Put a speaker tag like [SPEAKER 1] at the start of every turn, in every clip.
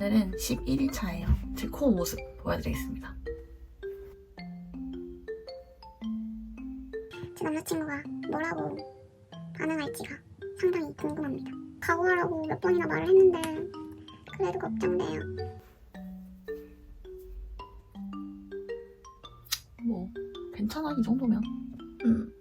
[SPEAKER 1] 오늘은 11일차예요. 제 코 모습 보여드리겠습니다.
[SPEAKER 2] 제 남자친구가 뭐라고 반응할지가 상당히 궁금합니다. 각오하라고 몇 번이나 말을 했는데 그래도 걱정돼요.
[SPEAKER 1] 뭐 괜찮아 이 정도면. 음.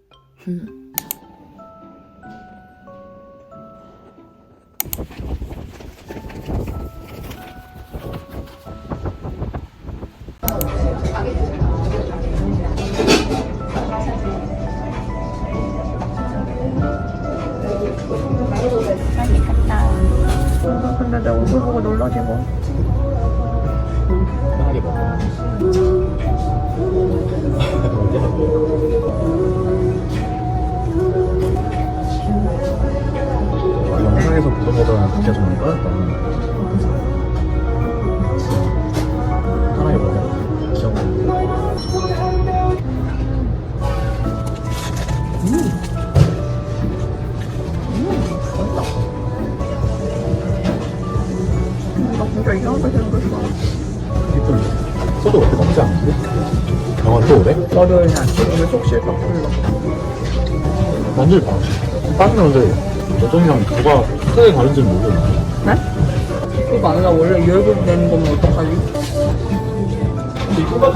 [SPEAKER 1] 내 얼굴 보고 놀라지고.
[SPEAKER 3] 편하게 먹어. 영상에서 보던 진짜 좀빠
[SPEAKER 1] 월요일 날 오늘 속실까 불러.
[SPEAKER 3] 완전히 봐. 빠지는데 여정이랑 누가 크게 다른지 는 모르겠네.
[SPEAKER 1] 네? 그거 아니라 원래 이 얼굴 내는 거면 어떡하지?
[SPEAKER 3] 너무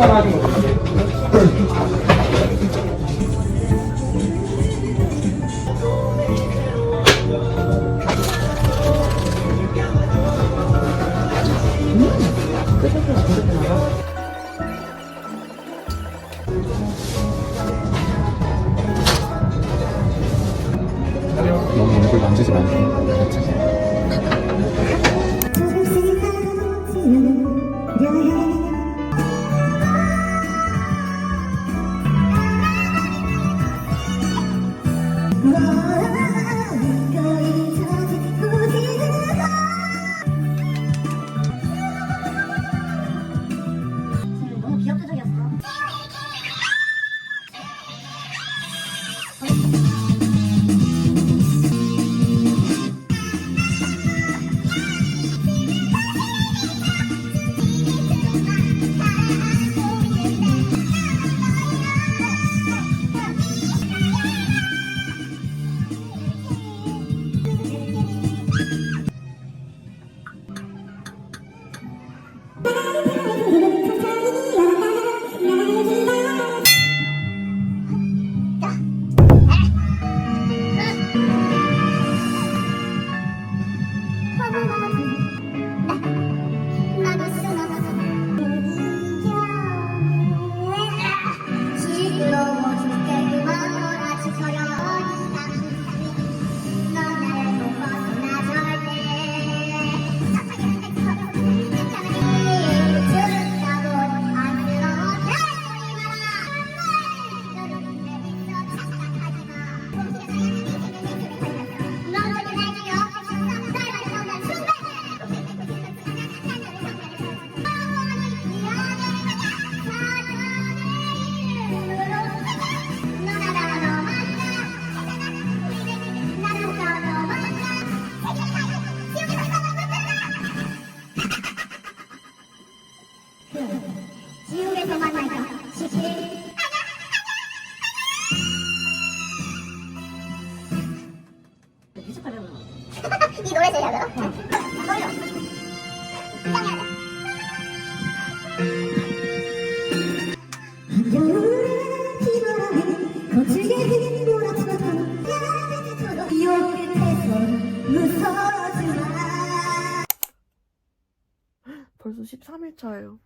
[SPEAKER 1] 3일차예요.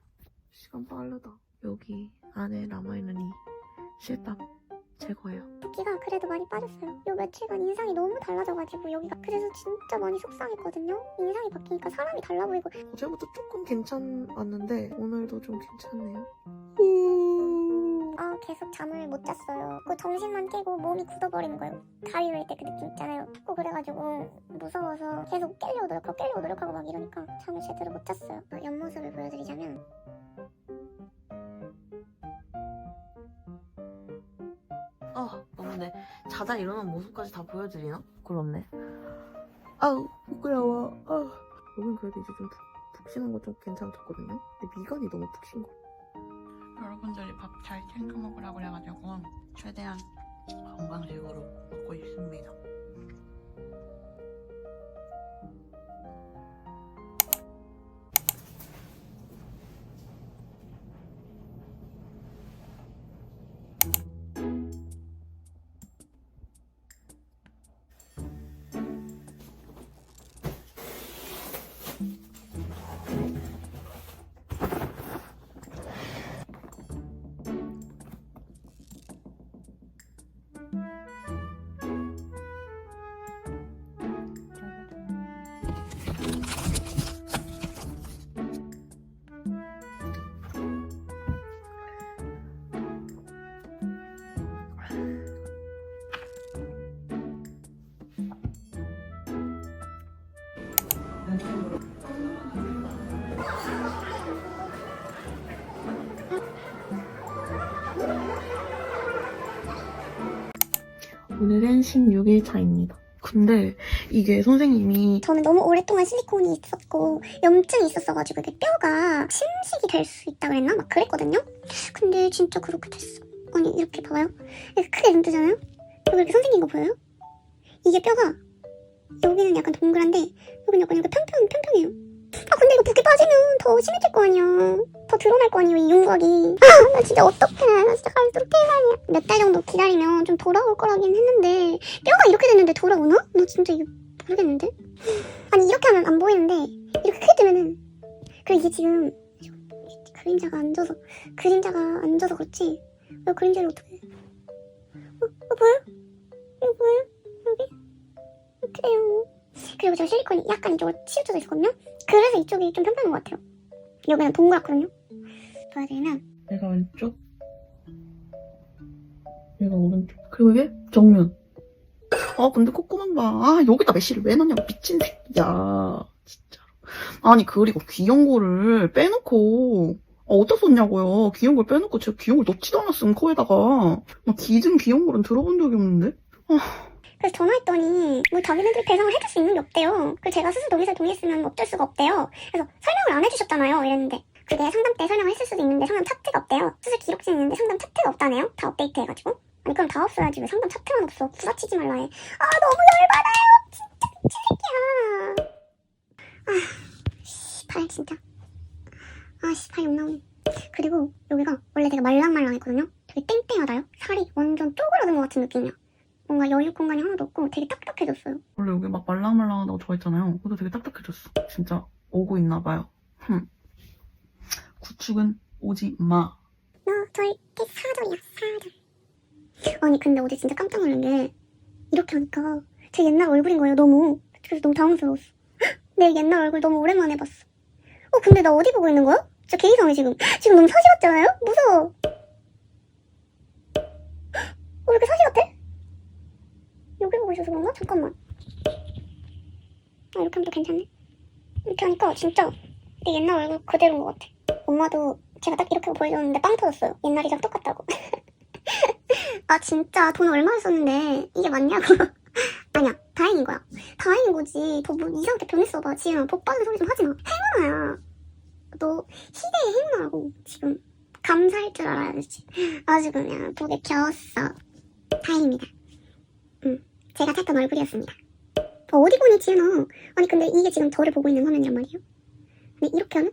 [SPEAKER 1] 시간 빠르다. 여기 안에 남아있는 이 실밥 제거예요
[SPEAKER 2] 붓기가 그래도 많이 빠졌어요. 요 며칠간 인상이 너무 달라져가지고 여기가 그래서 진짜 많이 속상했거든요. 인상이 바뀌니까 사람이 달라 보이고
[SPEAKER 1] 어제부터 조금 괜찮았는데 오늘도 좀 괜찮네요. 음.
[SPEAKER 2] 아 계속 잠을 못 잤어요. 그 정신만 깨고 몸이 굳어버리는 거예요. 다리 누일 때그 느낌 있잖아요. 자꾸 그래가지고 무서워서 계속 깨려고 노력하고 깨려고 노력하고 막 이러니까 잠을 제대로 못 잤어요. 어, 옆모습을 보여드리자면
[SPEAKER 1] 아, 맞네. 자다 일어난 모습까지 다 보여드리나? 그렇네. 아우, 부끄러워. 아, 여긴 그래도 이제 좀 부, 푹신한 거좀 괜찮았거든요. 근데 미간이 너무 푹신 거.
[SPEAKER 4] 여러분들이 밥 잘 챙겨 먹으라고 그래가지고 최대한 건강식으로 먹고 있습니다.
[SPEAKER 1] 오늘은 16일 차입니다. 근데 이게 선생님이
[SPEAKER 3] 저는 너무 오랫동안 실리콘이 있었고 염증이 있었어가지고 이게 뼈가 침식이 될 수 있다 그랬나? 막 그랬거든요? 근데 진짜 그렇게 됐어. 아니 이렇게 봐봐요. 이렇게 크게 눈뜨잖아요? 여기 이렇게 선생님 거 보여요? 이게 뼈가 여기는 약간 동그란데 여기는 약간 이렇게 평평, 평평해요. 아 근데 이거 붓기 빠지면 더 심해질 거 아니야. 더 드러날 거 아니에요 이 윤곽이. 아나 진짜 어떡해. 나 진짜 갈수록 피해가냐. 몇달 정도 기다리면 좀 돌아올 거라긴 했는데 뼈가 이렇게 됐는데 돌아오나? 나 진짜 이거 모르겠는데? 아니 이렇게 하면 안 보이는데 이렇게 크게 뜨면은 그리고 이게 지금 그림자가 안 져서 그림자가 안 져서 그렇지 왜 그림자를 어떻게 어, 어 보여? 이거 보여? 여기? 그래요 그리고 저 실리콘이 약간 이쪽으로 치우쳐져 있었거든요 그래서 이쪽이 좀 평평한 것 같아요 여기는 동그랗거든요 보여드리면
[SPEAKER 1] 얘가 왼쪽, 얘가 오른쪽. 그리고 이게 정면. 아 근데 콧구멍 봐. 아 여기다 메쉬를 왜 넣냐고 미친 새끼야. 진짜로. 아니 그리고 귀여운 거를 빼놓고 아, 어디다 썼냐고요. 귀여운 걸 빼놓고 제가 귀여운 걸 넣지도 않았음 코에다가. 막 기증 귀여운 거는 들어본 적이 없는데.
[SPEAKER 3] 그래서 전화했더니 뭐 자기네들이 배상을 해줄 수 있는 게 없대요. 그래서 제가 스스로 동의서 동의했으면 뭐 어쩔 수가 없대요. 그래서 설명을 안 해주셨잖아요. 이랬는데 그게 상담 때 설명을 했을 수도 있는데 상담 차트가 없대요. 수술 기록지 있는데 상담 차트가 없다네요. 다 업데이트해가지고. 아니 그럼 다 없어야지 왜 상담 차트만 없어. 구라치지 말라 해. 아 너무 열받아요. 진짜 미친 새끼야. 아 씨발 진짜. 아 씨발 욕 나오네. 그리고 여기가 원래 되게 말랑말랑했거든요. 되게 땡땡하다요. 살이 완전 쪼그라든 것 같은 느낌이야. 뭔가 여유 공간이 하나도 없고 되게 딱딱해졌어요.
[SPEAKER 1] 원래 여기 막 말랑말랑하다고 좋아했잖아요. 그래도 되게 딱딱해졌어. 진짜 오고 있나 봐요. 흠. 구축은 오지 마.
[SPEAKER 3] 너 절대 사절이야 사절. 아니 근데 어제 진짜 깜짝 놀란 게 이렇게 하니까 제 옛날 얼굴인 거예요 너무. 그래서 너무 당황스러웠어. 헉, 내 옛날 얼굴 너무 오랜만에 봤어. 어 근데 나 어디 보고 있는 거야? 진짜 개 이상해 지금. 지금 너무 사시 같지 않아요? 무서워. 헉, 어, 왜 이렇게 사시 같아? 보고 있어서 그런가? 잠깐만. 아 이렇게 하면 또 괜찮네. 이렇게 하니까 진짜 내 옛날 얼굴 그대로인 것 같아. 엄마도 제가 딱 이렇게 보여줬는데 빵 터졌어요. 옛날이랑 똑같다고. 아 진짜 돈 얼마 썼는데 이게 맞냐고. 아니야 다행인 거야. 다행인 거지. 더 뭐 이상하게 변했어 봐. 지금 복 받은 소리 좀 하지 마. 행운아야. 너 희대의 행운아라고 지금 감사할 줄 알아야지. 아주 그냥 복에 겨웠어. 다행입니다. 응, 제가 찾던 얼굴이었습니다. 어, 어디 보니 지은아. 아니 근데 이게 지금 저를 보고 있는 화면이란 말이에요. 근데 이렇게 하면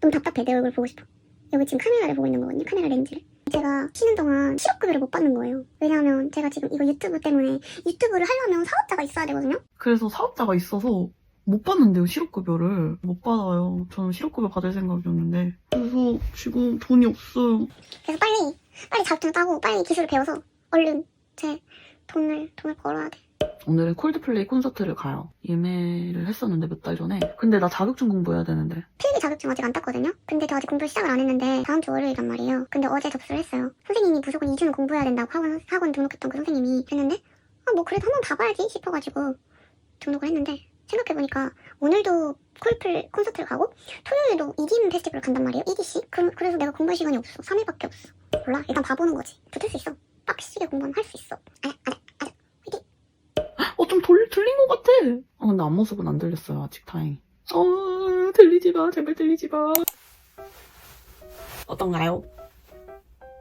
[SPEAKER 3] 너무 답답해 내 얼굴 보고 싶어 여기 지금 카메라를 보고 있는 거거든요 카메라 렌즈를 제가 쉬는 동안 실업급여를 못 받는 거예요 왜냐하면 제가 지금 이거 유튜브 때문에 유튜브를 하려면 사업자가 있어야 되거든요
[SPEAKER 1] 그래서 사업자가 있어서 못 받는데요, 실업급여를. 못 받아요. 저는 실업급여 받을 생각이었는데. 그래서 지금 돈이 없어요.
[SPEAKER 3] 그래서 빨리 빨리 자격증 따고 빨리 기술을 배워서 얼른 제 돈을 돈을 벌어야 돼.
[SPEAKER 1] 오늘은 콜드플레이 콘서트를 가요. 예매를 했었는데 몇 달 전에. 근데 나 자격증 공부해야 되는데.
[SPEAKER 3] 필기 자격증 아직 안 땄거든요? 근데 저 아직 공부 시작을 안 했는데 다음 주 월요일이란 말이에요. 근데 어제 접수를 했어요. 선생님이 무조건 2주는 공부해야 된다고 학원, 학원 등록했던 그 선생님이 했는데 아 뭐 그래도 한번 봐봐야지 싶어가지고 등록을 했는데 생각해보니까 오늘도 콜플 콘서트를 가고 토요일에도 EDM 페스티벌을 간단 말이에요 EDC 그, 그래서 내가 공부할 시간이 없어 3일밖에 없어. 몰라. 일단 봐보는 거지. 붙을 수 있어 빡시게 공부하면 할 수 있어 아자 아자 아자 화이팅
[SPEAKER 1] 어, 좀 돌, 들린 것 같아. 아, 근데 앞모습은 안 들렸어요, 아직 다행히. 어, 들 들리지 마. 제발 들리지 마. 어떤가요?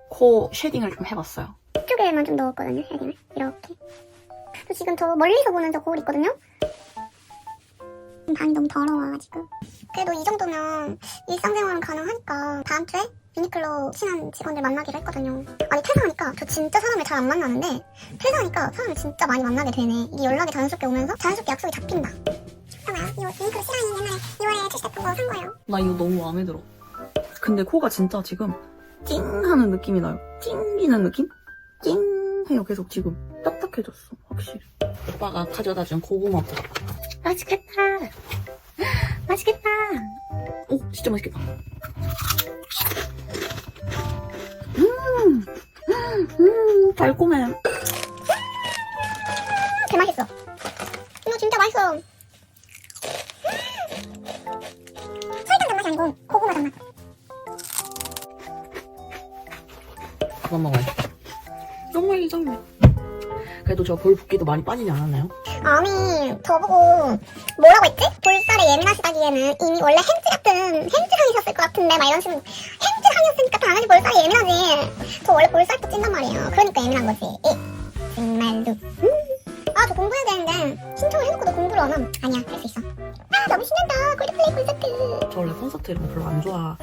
[SPEAKER 1] 코 쉐딩을 좀 해봤어요.
[SPEAKER 3] 이쪽에만 좀 넣었거든요, 쉐딩을. 이렇게. 저 지금 저 멀리서 보는 저 거울 있거든요? 방이 너무 더러워가지고. 그래도 이 정도면 일상생활은 가능하니까 다음 주에 유니클로 친한 직원들 만나기로 했거든요. 아니 퇴사하니까 저 진짜 사람을 잘 안 만나는데 퇴사하니까 사람을 진짜 많이 만나게 되네. 이게 연락이 자연스럽게 오면서 자연스럽게 약속이 잡힌다. 봐봐요. 이 유니클로 시라인 옛날에 2월에 출시됐던 거 산 거예요.
[SPEAKER 1] 나 이거 너무 마음에 들어. 근데 코가 진짜 지금 찡 하는 느낌이 나요. 찡기는 느낌? 찡 해요. 계속 지금 딱딱해졌어. 확실히. 오빠가 가져다 준 고구마. 맛있겠다. 맛있겠다. 오, 진짜 맛있겠다. 달콤해. 그래도 저볼 붓기도 많이 빠지지 않았나요?
[SPEAKER 3] 아니 저보고 뭐라고 했지? 볼살에 예민하시다기에는 이미 원래 햄찌 같은 햄찌상이셨을 것 같은데 막 이런 식으로 햄찌상이었으니까 당연히 볼살이 예민하지. 저 원래 볼살도 찐단 말이에요. 그러니까 예민한 거지. 이 정말로. 음. 아저 공부해야 되는데 신청을 해놓고도 공부를 안 함. 아니야 할 수 있어. 아 너무 신난다. 골드플레이 콘서트.
[SPEAKER 1] 저 원래 콘서트 이런 거 별로 안 좋아하는데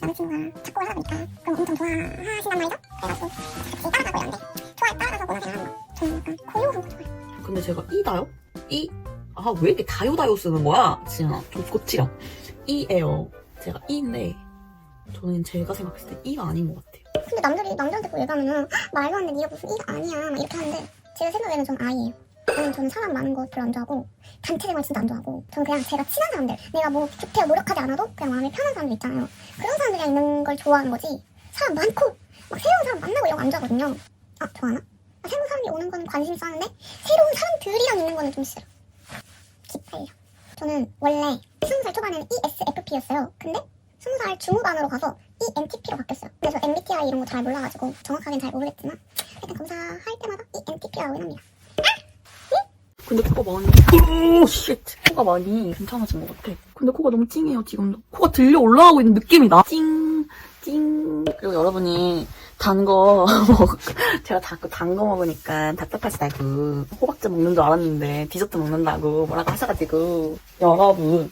[SPEAKER 3] 남자친구가 하다 보니까 그럼 엄청 좋아하신단 말이죠? 그래가지고 같이 따라가고 이런데 좋아해 따라가서 뭔가 하는 거 저는 약간 고요한 거 좋아해요
[SPEAKER 1] 근데 제가 이 다요? 이? 아 왜 이렇게 다요 다요 쓰는 거야? 지은아 좀 고치렴 이에요 제가 이인데 저는 제가 생각했을 때 이가 아닌 것 같아요
[SPEAKER 3] 근데 남들이 남들한테 그거 얘기하면은 말도 안 돼, 네가 무슨 이가 아니야 막 이렇게 하는데 제가 생각에는 전 아이예요. 저는 사람 많은 거 별로 안 좋아하고 단체 생활 진짜 안 좋아하고 저는 그냥 제가 친한 사람들 내가 뭐 좋대어 노력하지 않아도 그냥 마음이 편한 사람들 있잖아요. 그런 사람들이랑 있는 걸 좋아하는 거지 사람 많고 막 새로운 사람 만나고 이런 거 안 좋아하거든요. 아 좋아하나? 아, 새로운 사람이 오는 거는 관심 하는데 새로운 사람들이랑 있는 거는 좀 싫어. 기빨려. 저는 원래 20살 초반에는 ESFP였어요. 근데 20살 중후반으로 가서 ENTP로 바뀌었어요. 그래서 MBTI 이런 거 잘 몰라가지고 정확하게는 잘 모르겠지만 일단 검사할 때마다 ENTP라고 합니다.
[SPEAKER 1] 근데 코가 많이 오 쉣. 코가 많이 괜찮아진 것 같아. 근데 코가 너무 찡해요 지금도 코가 들려 올라가고 있는 느낌이 나. 찡, 찡. 그리고 여러분이 단 거 먹 제가 자꾸 단 거 먹으니까 답답하시다고. 호박즙 먹는 줄 알았는데 디저트 먹는다고 뭐라고 하셔가지고. 여러분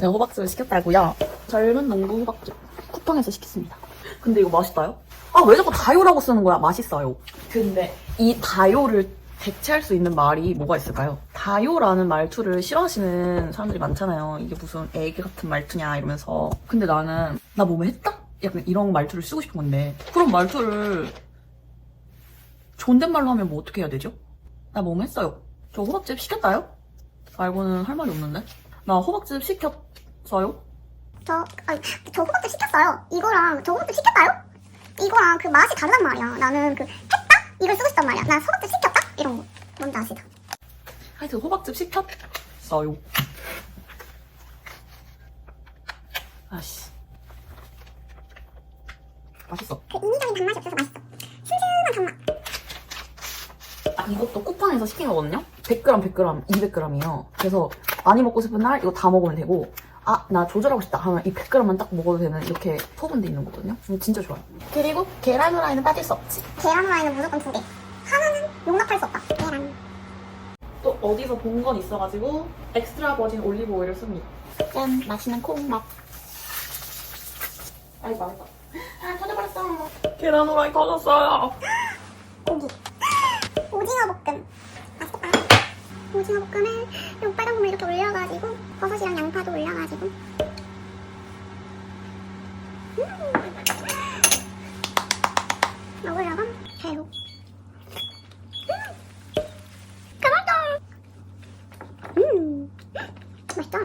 [SPEAKER 1] 제가 호박즙을 시켰다고요? 젊은 농부 호박즙 쿠팡에서 시켰습니다. 근데 이거 맛있다요? 아 왜 자꾸 다요라고 쓰는 거야? 맛있어요. 근데 이 다요를 대체할 수 있는 말이 뭐가 있을까요? 다요라는 말투를 싫어하시는 사람들이 많잖아요. 이게 무슨 애기 같은 말투냐 이러면서. 근데 나는 나 뭐뭐 했다? 약간 이런 말투를 쓰고 싶은 건데 그런 말투를 존댓말로 하면 뭐 어떻게 해야 되죠? 나 뭐뭐 했어요. 저 호박즙 시켰다요? 말고는 할 말이 없는데? 나 호박즙 시켰어요?
[SPEAKER 3] 저, 아니, 저 호박즙 시켰어요. 이거랑 저 호박즙 시켰다요? 이거랑 그 맛이 다르단 말이야. 나는 그 했다? 이걸 쓰고 싶단 말이야. 난 호박즙 시켰다? 이런 거. 뭔지 아시죠?
[SPEAKER 1] 하여튼 호박즙 시켰어요. 아씨. 맛있어.
[SPEAKER 3] 그 인위적인 단맛이 없어서 맛있어. 슴슴한 단맛.
[SPEAKER 1] 아, 이것도 쿠팡에서 시킨 거거든요? 100g, 100g, 200g이요. 그래서 많이 먹고 싶은 날 이거 다 먹으면 되고, 아, 나 조절하고 싶다 하면 이 100g만 딱 먹어도 되는 이렇게 소분돼 있는 거거든요? 음, 진짜 좋아요. 그리고 계란 후라이는 빠질 수 없지.
[SPEAKER 3] 계란 후라이는 무조건 두 개. 용납할 수 없다. 계란.
[SPEAKER 1] 또 어디서 본 건 있어가지고 엑스트라 버진 올리브 오일을 씁니다. 짠! 맛있는 콩밥. 아이, 맛있다. 아, 터져버렸어. 계란 후라이 터졌어요.
[SPEAKER 3] 고기. 오징어 볶음. 맛있겠다. 오징어 볶음에 요 빨간 국물 이렇게 올려가지고 버섯이랑 양파도 올려가지고. 음. 먹으려고 새우. 음. 가만둬. 음. 맛있다.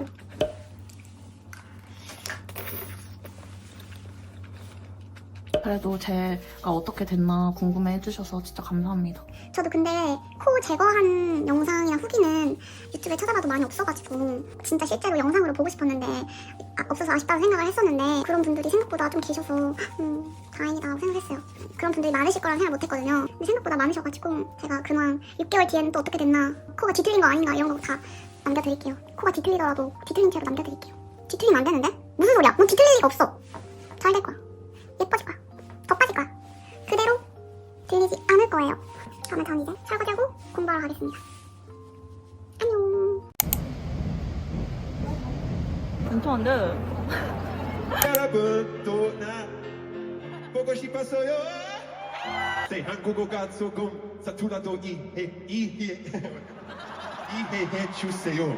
[SPEAKER 1] 그래도 제가 어떻게 됐나 궁금해 해주셔서 진짜 감사합니다.
[SPEAKER 3] 저도 근데 코 제거한 영상이나 후기는 유튜브에 찾아봐도 많이 없어가지고 진짜 실제로 영상으로 보고 싶었는데 아, 없어서 아쉽다고 생각을 했었는데 그런 분들이 생각보다 좀 계셔서 음, 다행이다고 생각했어요. 그런 분들이 많으실 거라 생각 못했거든요. 근데 생각보다 많으셔가지고 제가 그만 6개월 뒤에는 또 어떻게 됐나 코가 뒤틀린 거 아닌가 이런 거 다 남겨드릴게요. 코가 뒤틀리더라도 뒤틀린 채로 남겨드릴게요. 뒤틀리면 안 되는데? 무슨 소리야? 뭐 뒤틀릴 리가 없어. 잘 될 거야. 예뻐질 거야. 더 빠질 거야. 그대로 들리지 않을 거예요. 저는 전 이제 설거지하고 공부하러 가겠습니다. 안녕.
[SPEAKER 2] 괜찮은데?
[SPEAKER 5] 여러분 또나 보고 싶었어요 제 한국어 가수금 사투라도 이해 이해 이해해 주세요